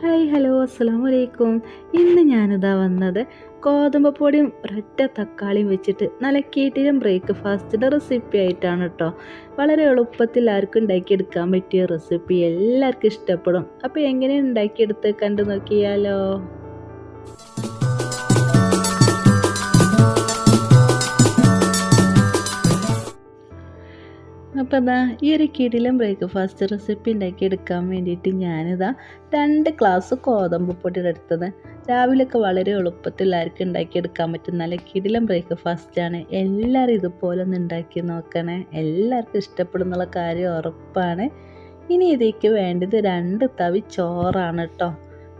Hi hello അസ്സാം വലൈക്കും ഇന്ന് ഞാനിതാ വന്നത് ഗോതമ്പ് പൊടിയും ഒരൊറ്റ തക്കാളിയും വെച്ചിട്ട് നല്ല കീട്ടിലും ബ്രേക്ക്ഫാസ്റ്റിന്റെ റെസിപ്പി ആയിട്ടാണ് കേട്ടോ. വളരെ എളുപ്പത്തിൽ ആർക്കും ഉണ്ടാക്കിയെടുക്കാൻ പറ്റിയ റെസിപ്പി. എല്ലാവർക്കും ഇഷ്ടപ്പെടും. അപ്പോൾ എങ്ങനെ ഉണ്ടാക്കിയെടുത്ത് കണ്ടു നോക്കിയാലോ അപ്പോൾ ഇതാ ഈ ഒരു കിടിലും ബ്രേക്ക്ഫാസ്റ്റ് റെസിപ്പി ഉണ്ടാക്കി എടുക്കാൻ വേണ്ടിയിട്ട് ഞാനിതാ രണ്ട് ഗ്ലാസ് ഗോതമ്പ് പൊടിയുടെ എടുത്തത് രാവിലെയൊക്കെ വളരെ എളുപ്പത്തിൽ എല്ലാവർക്കും ഉണ്ടാക്കിയെടുക്കാൻ പറ്റും നല്ല കിടിലം ബ്രേക്ക്ഫാസ്റ്റാണ് എല്ലാവരും ഇതുപോലെ ഒന്ന് ഉണ്ടാക്കി നോക്കണേ. എല്ലാവർക്കും ഇഷ്ടപ്പെടുന്നുള്ള കാര്യം ഉറപ്പാണ്. ഇനി ഇതിലേക്ക് വേണ്ടത് രണ്ട് തവി ചോറാണ് കേട്ടോ.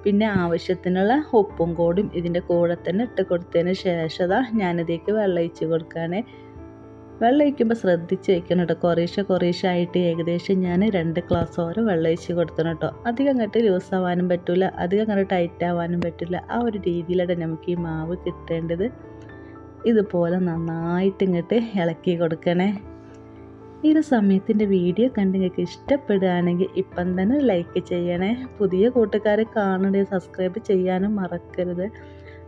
പിന്നെ ആവശ്യത്തിനുള്ള ഉപ്പും കൂടിയും ഇതിന്റെ കൂടെ തന്നെ ഇട്ട് കൊടുത്തതിന് ശേഷം ഞാനിതേക്ക് വെള്ളം ഒഴിച്ച് കൊടുക്കുകയാണ്. വെള്ളം ഒഴിക്കുമ്പോൾ ശ്രദ്ധിച്ച് വയ്ക്കണം കേട്ടോ കുറേശ്ശെ കുറേശ്ശെ ആയിട്ട് ഏകദേശം ഞാൻ രണ്ട് ഗ്ലാസ് ഓരോ വെള്ളം ഒഴിച്ച് കൊടുത്തണം കേട്ടോ അധികം അങ്ങോട്ട് ലൂസ് ആവാനും പറ്റില്ല അധികം അങ്ങോട്ട് ടൈറ്റ് ആവാനും പറ്റില്ല ആ ഒരു രീതിയിലാണ് നമുക്ക് ഈ മാവ് കിട്ടേണ്ടത്. ഇതുപോലെ നന്നായിട്ട് ഇങ്ങോട്ട് ഇളക്കി കൊടുക്കണേ. ഈ ഒരു സമയത്തിന്റെ വീഡിയോ കണ്ട് നിങ്ങൾക്ക് ഇഷ്ടപ്പെടുകയാണെങ്കിൽ ഇപ്പം തന്നെ ലൈക്ക് ചെയ്യണേ. പുതിയ കൂട്ടുകാരെ കാണണേ സബ്സ്ക്രൈബ് ചെയ്യാനും മറക്കരുത്.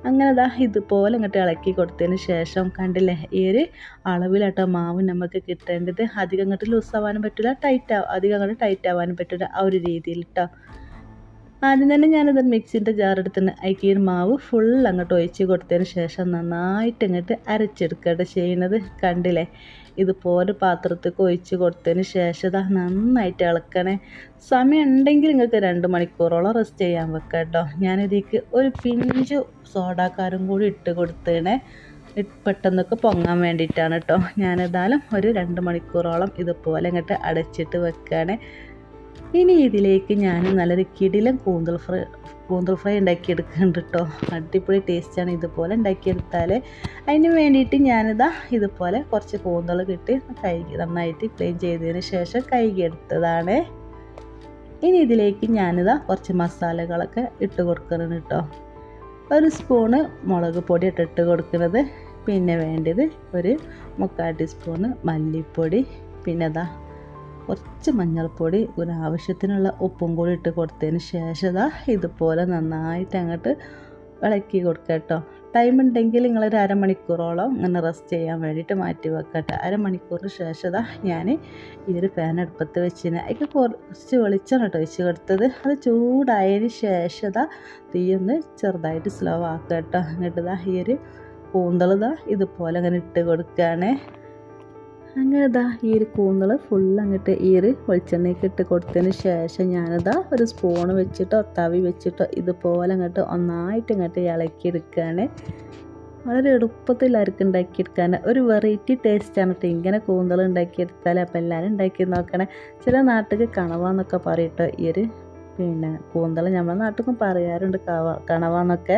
അങ്ങനെ ദാ ഇതുപോലെ ഇങ്ങോട്ട് ഇളക്കി കൊടുത്തതിന് ശേഷം കണ്ടില്ലേ ഈ ഒരു അളവിലാട്ടോ മാവ് നമുക്ക് കിട്ടേണ്ടത്. അധികം ഇങ്ങോട്ട് ലൂസ് ആവാനും പറ്റില്ല ടൈറ്റ് ആവും അധികം അങ്ങോട്ട് ടൈറ്റ് ആവാനും പറ്റില്ല ആ ഒരു രീതിയിൽ കേട്ടോ ആദ്യം തന്നെ ഞാനത് മിക്സിന്റെ ജാറെടുത്തിന് അതിക്ക് ഈ മാവ് ഫുൾ അങ്ങോട്ട് ഒഴിച്ച് കൊടുത്തതിന് ശേഷം നന്നായിട്ട് ഇങ്ങോട്ട് അരച്ചെടുക്കുകയാണ് ചെയ്യുന്നത് കണ്ടില്ലേ ഇതുപോലെ പാത്രത്തേക്ക് ഒഴിച്ച് കൊടുത്തതിന് ശേഷം നന്നായിട്ട് ഇളക്കണേ. സമയം ഉണ്ടെങ്കിൽ നിങ്ങൾക്ക് രണ്ട് മണിക്കൂറോളം റെസ്റ്റ് ചെയ്യാൻ വെക്കാം കേട്ടോ. ഞാനിതിക്ക് ഒരു പിഞ്ച് സോഡാക്കാരും കൂടി ഇട്ട് കൊടുത്തേണേ പെട്ടെന്നൊക്കെ പൊങ്ങാൻ വേണ്ടിയിട്ടാണ് കേട്ടോ. ഞാനേതായാലും ഒരു രണ്ട് മണിക്കൂറോളം ഇതുപോലെ ഇങ്ങോട്ട് അടച്ചിട്ട് വെക്കുകയാണ്. ഇനി ഇതിലേക്ക് ഞാൻ നല്ലൊരു കിടിലം കൂന്തൽ ഫ്രൈ കൂന്തൽ ഫ്രൈ ഉണ്ടാക്കി ഉണ്ടാക്കിയെടുക്കുന്നുണ്ട് കേട്ടോ അടിപൊളി ടേസ്റ്റാണ് ഇതുപോലെ ഉണ്ടാക്കിയെടുത്താൽ അതിന് വേണ്ടിയിട്ട് ഞാനിതാ ഇതുപോലെ കുറച്ച് കൂന്തൽ കിട്ടി കഴുകി നന്നായിട്ട് ക്ലീൻ ചെയ്തതിന് ശേഷം കഴുകിയെടുത്തതാണ് ഇനി ഇതിലേക്ക് ഞാനിതാ കുറച്ച് മസാലകളൊക്കെ ഇട്ട് കൊടുക്കുന്നുണ്ട് കേട്ടോ ഒരു സ്പൂണ് മുളക് പൊടി ഇട്ടിട്ട് കൊടുക്കുന്നത്. പിന്നെ വേണ്ടത് ഒരു മുക്കാൽ ടീസ്പൂണ് മല്ലിപ്പൊടി. പിന്നെ അതാ കുറച്ച് മഞ്ഞൾപ്പൊടി ഒരു ആവശ്യത്തിനുള്ള ഉപ്പും കൂടി ഇട്ട് കൊടുത്തതിന് ശേഷം ഇതുപോലെ നന്നായിട്ട് അങ്ങോട്ട് ഇളക്കി കൊടുക്കുക കേട്ടോ. ടൈം ഉണ്ടെങ്കിൽ നിങ്ങളൊരു അരമണിക്കൂറോളം ഇങ്ങനെ റെസ്റ്റ് ചെയ്യാൻ വേണ്ടിയിട്ട് മാറ്റി വെക്കട്ടെ അരമണിക്കൂറിന് ശേഷം ഞാൻ ഈ ഒരു പാൻ അടുപ്പത്ത് വെച്ചിന്. അതിൽ കുറച്ച് വെളിച്ചം കേട്ടോ വെച്ച് കൊടുത്തത്. അത് ചൂടായതിന് ശേഷം തീയൊന്ന് ചെറുതായിട്ട് സ്ലോ ആക്കുക കേട്ടോ. എന്നിട്ട് ഈ ഒരു കൂന്തളിതാ ഇതുപോലെ അങ്ങനെ ഇട്ട് കൊടുക്കുകയാണേ അങ്ങനെ ഇതാ ഈ ഒരു കൂന്തൾ ഫുൾ അങ്ങോട്ട് ഈ ഒരു വെളിച്ചെണ്ണയ്ക്ക് ഇട്ട് കൊടുത്തതിന് ശേഷം ഞാനിതാ ഒരു സ്പൂൺ വെച്ചിട്ടോ തവി വെച്ചിട്ടോ ഇതുപോലെ അങ്ങോട്ട് ഒന്നായിട്ട് ഇങ്ങോട്ട് ഇളക്കിയെടുക്കുകയാണ് വളരെ എളുപ്പത്തിൽ ആർക്കും ഉണ്ടാക്കിയെടുക്കാൻ. ഒരു വെറൈറ്റി ടേസ്റ്റാണ് കേട്ടോ ഇങ്ങനെ കൂന്തൾ ഉണ്ടാക്കിയെടുത്താൽ അപ്പോൾ എല്ലാവരും ഉണ്ടാക്കി നോക്കണേ. ചില നാട്ടിൽ കണവാന്നൊക്കെ പറയട്ടോ ഈ ഒരു പിന്നെ കൂന്തളം നമ്മളെ നാട്ടിലും പറയാറുണ്ട് കവ കണവാന്നൊക്കെ.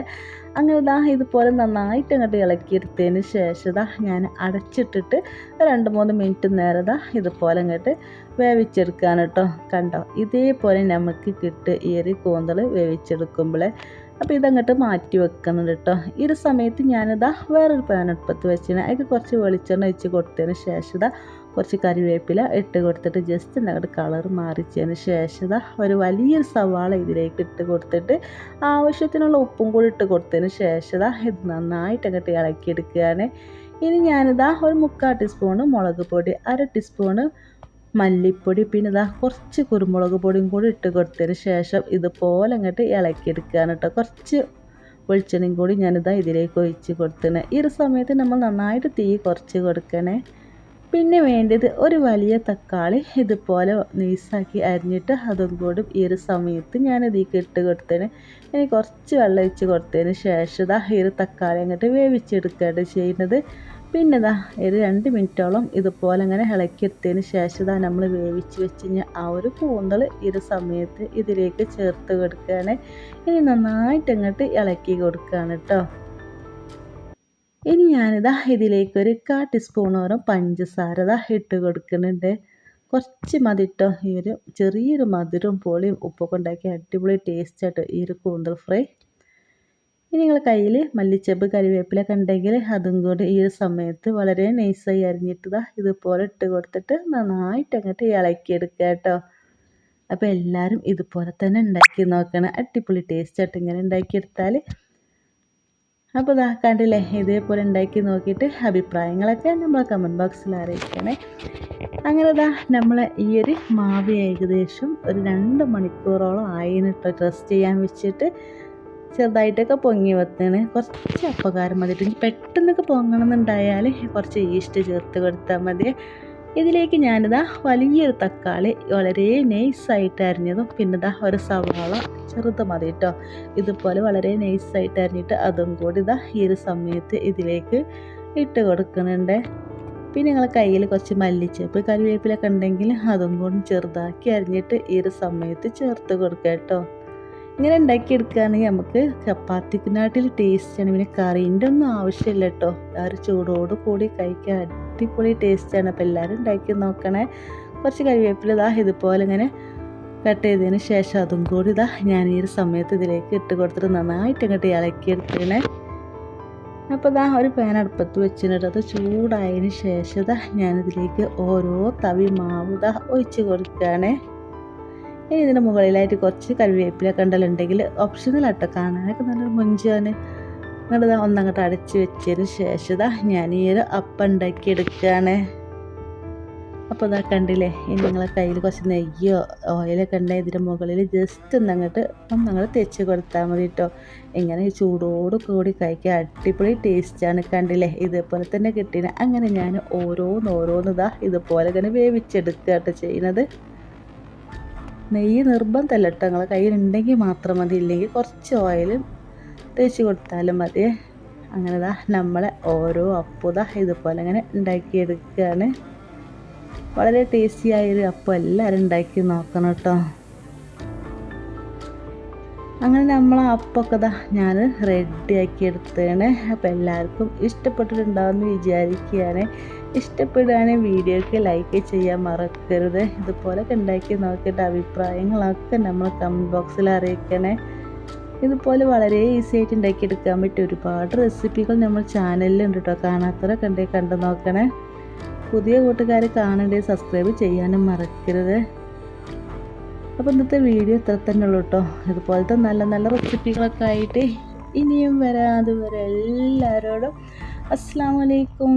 അങ്ങനെ ഇതാ ഇതുപോലെ നന്നായിട്ട് അങ്ങോട്ട് ഇളക്കിയെടുത്തതിന് ശേഷം ഇതാ ഞാൻ അടച്ചിട്ടിട്ട് രണ്ട് മൂന്ന് മിനിറ്റ് നേരം ഇതാ ഇതുപോലെ അങ്ങോട്ട് വേവിച്ചെടുക്കാൻ കേട്ടോ കണ്ടോ? ഇതേപോലെ നമുക്ക് കിട്ടുക ഈ ഒരു കൂന്തൾ വേവിച്ചെടുക്കുമ്പോൾ അപ്പോൾ ഇതങ്ങോട്ട് മാറ്റി വെക്കണം കേട്ടോ ഈ ഒരു സമയത്ത് ഞാനിതാ വേറൊരു പാൻ അടുപ്പത്ത് വെച്ചിന്. അതിൽ കുറച്ച് വെളിച്ചെണ്ണ ഒഴിച്ച് കൊടുത്തതിന് ശേഷം ഇതാ കുറച്ച് കറിവേപ്പില ഇട്ട് കൊടുത്തിട്ട് ജസ്റ്റ് അങ്ങോട്ട് കളർ മാറിച്ചതിന് ശേഷം ഒരു വലിയൊരു സവാള ഇതിലേക്ക് ഇട്ട് കൊടുത്തിട്ട് ആവശ്യത്തിനുള്ള ഉപ്പും കൂടി ഇട്ട് കൊടുത്തതിന് ശേഷം ഇത് നന്നായിട്ട് അങ്ങോട്ട് ഇളക്കിയെടുക്കുകയാണ് ഇനി ഞാനിതാ ഒരു മുക്കാൽ ടീസ്പൂണ് മുളക് പൊടി അര ടീസ്പൂണ് മല്ലിപ്പൊടി പിന്നെ ഇതാ കുറച്ച് കുരുമുളക് പൊടിയും കൂടി ഇട്ട് കൊടുത്തതിന് ശേഷം ഇതുപോലെ അങ്ങോട്ട് ഇളക്കിയെടുക്കുകയാണ് കേട്ടോ കുറച്ച് വെളിച്ചെണ്ണയും കൂടി ഞാനിതാ ഇതിലേക്ക് ഒഴിച്ച് കൊടുത്തണേ. ഈ ഒരു സമയത്ത് നമ്മൾ നന്നായിട്ട് തീ കുറച്ച് കൊടുക്കണേ. പിന്നെ വേണ്ടത് ഒരു വലിയ തക്കാളി ഇതുപോലെ നൈസാക്കി അരിഞ്ഞിട്ട് അതും കൂടി ഈ ഒരു സമയത്ത് ഞാൻ ഇതിലേക്ക് ഇട്ട് കൊടുത്തതിന് ഇനി കുറച്ച് വെള്ളം ഒഴിച്ച് കൊടുത്തതിന് ശേഷം ഇതാ ഈ ഒരു തക്കാളി അങ്ങോട്ട് വേവിച്ചെടുക്കുകയാണ് ചെയ്യുന്നത്. പിന്നെ ഇതാ ഒരു രണ്ട് മിനിറ്റോളം ഇതുപോലെ അങ്ങനെ ഇളക്കിയെടുത്തതിന് ശേഷം ഇതാ നമ്മൾ വേവിച്ച് വെച്ച് കഴിഞ്ഞാൽ ആ ഒരു കൂന്തൽ ഈ ഒരു സമയത്ത് ഇതിലേക്ക് ചേർത്ത് കൊടുക്കുകയാണ്. ഇനി നന്നായിട്ട് അങ്ങോട്ട് ഇളക്കി കൊടുക്കുകയാണ് കേട്ടോ. ഇനി ഞാനിതാ ഇതിലേക്ക് ഒരു കാ ടീസ്പൂണോരം പഞ്ചസാര ഇതാ ഇട്ട് കൊടുക്കുന്നുണ്ട്. കുറച്ച് മതി കേട്ടോ ഈ ഒരു ചെറിയൊരു മധുരവും പൊളിയും ഉപ്പൊക്കെ ഉണ്ടാക്കി അടിപൊളി ടേസ്റ്റ് ആയിട്ട് ഈ ഒരു കൂന്തൽ ഫ്രൈ. ഇനി നിങ്ങൾ കയ്യിൽ മല്ലിച്ചപ്പ് കരിവേപ്പിലൊക്കെ ഉണ്ടെങ്കിൽ അതും കൂടി ഈ ഒരു സമയത്ത് വളരെ നൈസായി അരിഞ്ഞിട്ടതാ ഇതുപോലെ ഇട്ട് കൊടുത്തിട്ട് നന്നായിട്ട് അങ്ങോട്ട് ഇളക്കിയെടുക്കുക കേട്ടോ അപ്പോൾ എല്ലാവരും ഇതുപോലെ തന്നെ ഉണ്ടാക്കി നോക്കണം. അടിപൊളി ടേസ്റ്റ് ആയിട്ട് ഇങ്ങനെ ഉണ്ടാക്കിയെടുത്താൽ അപ്പോൾ ഇതാ കണ്ടില്ലേ ഇതേപോലെ ഉണ്ടാക്കി നോക്കിയിട്ട് അഭിപ്രായങ്ങളൊക്കെ നമ്മൾ കമന്റ് ബോക്സിൽ അറിയിക്കണേ. അങ്ങനെ ഇതാ നമ്മൾ ഈ ഒരു മാവ് ഏകദേശം ഒരു രണ്ട് മണിക്കൂറോളം ആയിന് കേട്ടോ ചെയ്യാൻ വെച്ചിട്ട് ചെറുതായിട്ടൊക്കെ പൊങ്ങി വെത്താണ് കുറച്ച് അപ്പകാരം മതിയിട്ട് പെട്ടെന്നൊക്കെ പൊങ്ങണമെന്നുണ്ടായാൽ കുറച്ച് ഈസ്റ്റ് ചേർത്ത് കൊടുത്താൽ മതി ഇതിലേക്ക് ഞാനിതാ വലിയൊരു തക്കാളി വളരെ നൈസായിട്ട് അരിഞ്ഞതും പിന്നെ ഇതാ ഒരു സവാള ചെറുത് മതി കേട്ടോ ഇതുപോലെ വളരെ നൈസായിട്ട് അരിഞ്ഞിട്ട് അതും കൂടി ഇതാ ഈ ഒരു സമയത്ത് ഇതിലേക്ക് ഇട്ട് കൊടുക്കുന്നുണ്ട്. പിന്നെ നിങ്ങളെ കയ്യിൽ കുറച്ച് മല്ലിച്ചപ്പ് കറിവേപ്പിലൊക്കെ ഉണ്ടെങ്കിൽ അതും കൂടി ചെറുതാക്കി അരിഞ്ഞിട്ട് ഈ ഒരു സമയത്ത് ചേർത്ത് കൊടുക്കുക കേട്ടോ ഇങ്ങനെ ഉണ്ടാക്കിയെടുക്കുകയാണെങ്കിൽ നമുക്ക് ചപ്പാത്തിക്കിനാട്ടിൽ ടേസ്റ്റാണ് പിന്നെ കറീന്റെ ഒന്നും ആവശ്യമില്ല കേട്ടോ ആ ഒരു ചൂടോട് കൂടി കഴിക്കാൻ അടിപൊളി ടേസ്റ്റാണ് അപ്പോൾ എല്ലാവരും ഉണ്ടാക്കി നോക്കണേ. കുറച്ച് കറിവേപ്പില ഇതാ ഇതുപോലെ ഇങ്ങനെ കട്ട് ചെയ്തതിന് ശേഷം അതും കൂടി ഇതാ ഞാൻ ഈ ഒരു സമയത്ത് ഇതിലേക്ക് ഇട്ട് കൊടുത്തിട്ട് നന്നായിട്ട് ഇങ്ങോട്ട് ഇളക്കിയെടുക്കണേ അപ്പോൾ ഇതാ ഒരു പാൻ അടുപ്പത്ത് വെച്ചിട്ട് അത് ചൂടായതിന് ശേഷം ഇതാ ഞാനിതിലേക്ക് ഓരോ തവി മാവ് ഇതാ ഒഴിച്ച് കൊടുക്കുകയാണേ. ഇനി ഇതിന്റെ മുകളിലായിട്ട് കുറച്ച് കറിവേപ്പിലൊക്കെ ഉണ്ടെങ്കിൽ ഓപ്ഷണലാട്ടോ കാണാനൊക്കെ നല്ലൊരു മുഞ്ചാണ് എന്നിട്ട് ഒന്നങ്ങോട്ട് അടച്ച് വെച്ചതിന് ശേഷം ഞാൻ ഈ ഒരു അപ്പം ഉണ്ടാക്കി എടുക്കുകയാണ് അപ്പോൾ ഇതാ കണ്ടില്ലേ ഇനി നിങ്ങളെ കയ്യിൽ കുറച്ച് നെയ്യോ ഓയിലൊക്കെ ഉണ്ടെങ്കിൽ ഇതിന്റെ മുകളിൽ ജസ്റ്റ് ഒന്നങ്ങോട്ട് ഒന്നങ്ങോട്ട് തെച്ച് കൊടുത്താൽ മതി കേട്ടോ ഇങ്ങനെ ചൂടോട് കൂടി കഴിക്കാൻ അടിപൊളി ടേസ്റ്റാണ് കണ്ടില്ലേ ഇതേപോലെ തന്നെ കിട്ടിയത് അങ്ങനെ ഞാൻ ഓരോന്ന് ഓരോന്ന് ഇതാ ഇതുപോലെ തന്നെ വേവിച്ചെടുക്കുക കേട്ടോ ചെയ്യുന്നത്. നെയ്യ് നിർബന്ധമല്ല കേട്ടോ നിങ്ങളെ കയ്യിലുണ്ടെങ്കിൽ മാത്രം മതി ഇല്ലെങ്കിൽ കുറച്ച് ഓയിൽ തേച്ച് കൊടുത്താലും മതി. അങ്ങനെ ദാ നമ്മളെ ഓരോ അപ്പുത ഇതുപോലെ അങ്ങനെ ഉണ്ടാക്കിയെടുക്കുകയാണ്. വളരെ ടേസ്റ്റി ആയൊരു അപ്പം എല്ലാവരും ഉണ്ടാക്കി നോക്കണം കേട്ടോ. അങ്ങനെ നമ്മൾ അപ്പൊക്കെ ദാ ഞാൻ റെഡിയാക്കി എടുത്തതാണ്. അപ്പോൾ എല്ലാവർക്കും ഇഷ്ടപ്പെട്ടിട്ടുണ്ടാവുമെന്ന് വിചാരിക്കുകയാണ്. ഇഷ്ടപ്പെടുകയാണെങ്കിൽ വീഡിയോക്ക് ലൈക്ക് ചെയ്യാൻ മറക്കരുത്. ഇതുപോലൊക്കെ ഉണ്ടാക്കി നോക്കിയിട്ട് അഭിപ്രായങ്ങളൊക്കെ നമ്മൾ കമന്റ് ബോക്സിൽ അറിയിക്കണേ. ഇതുപോലെ വളരെ ഈസി ആയിട്ട് ഉണ്ടാക്കിയെടുക്കാൻ പറ്റിയ ഒരുപാട് റെസിപ്പികൾ നമ്മൾ ചാനലിലുണ്ട് കേട്ടോ കാണാത്തവരൊക്കെ ഉണ്ടെങ്കിൽ കണ്ടു നോക്കണേ. പുതിയ കൂട്ടുകാരെ കാണണ്ടേ സബ്സ്ക്രൈബ് ചെയ്യാനും മറക്കരുത്. അപ്പോൾ ഇന്നത്തെ വീഡിയോ ഇത്ര തന്നെ ഉള്ളൂ കേട്ടോ ഇതുപോലത്തെ നല്ല നല്ല റെസിപ്പികളൊക്കെ ആയിട്ട് ഇനിയും വരാം. അതുവരെ എല്ലാവരോടും അസ്സാം വലൈക്കും